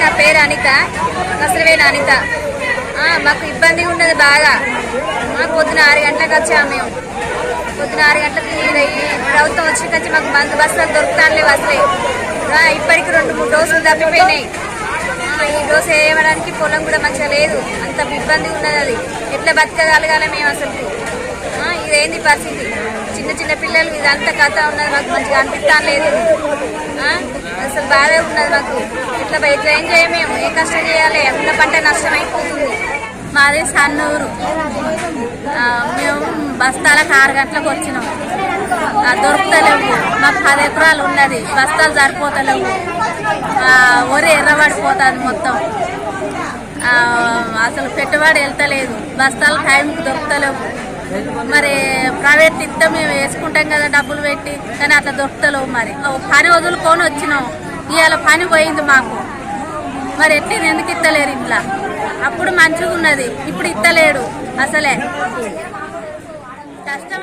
నా పేరు అనిత కసరవేణ అనిత. ఆ, మాకు ఇబ్బంది ఉన్నది బాగా. పొద్దున ఆరు గంటలకు వచ్చాము మేము. పొద్దున ఆరు గంటలకు ప్రభుత్వం వచ్చిన మాకు మందు బస్సులు దొరుకుతానులే బస్సులే ఇప్పటికి రెండు మూడు డోసులు తప్పిపోయినాయి. ఈ డోసు వేయడానికి పొలం కూడా మంచిగా లేదు. అంత ఇబ్బంది ఉన్నది అది. ఎట్లా బతకగలగాలి మేము అసలు ఆ, ఇదేంది పరిస్థితి? చిన్న చిన్న పిల్లలు ఇదంతా కథ ఉన్నది మాకు మంచిగా అనిపిస్తాను లేదు బాధ ఉన్నది మాకు. ఇట్లా బయ- ఇట్లా ఏం మేము? ఏ కష్టం చేయాలి? ఉన్న పంట నష్టం అయిపోతుంది మాది సన్నూరు. మేము బస్తాల ఆరు గంటలకు వచ్చినాం. దొరుకుతలేవు. మాకు పది ఎకరాలు ఉన్నది. బస్తాలు సరిపోతలేవు. ఒరే వరి ఎర్రబడిపోతుంది మొత్తం. అసలు పెట్టుబడి వెళ్తలేదు. బస్తాలు టైంకి దొరుకుతలేవు. మరి ప్రైవేట్ ఇస్తే మేము వేసుకుంటాం కదా డబ్బులు పెట్టి కానీ అట్లా దొరుకుతలేవు మరి. పని వదులుకొని వచ్చినాం. ఇవాళ పని పోయింది మాకు. మరి ఎట్లా ఎందుకు ఇస్తలేరు ఇట్లా? అప్పుడు మంచిగా ఉన్నది ఇప్పుడు ఇస్తలేడు అసలే. కష్టం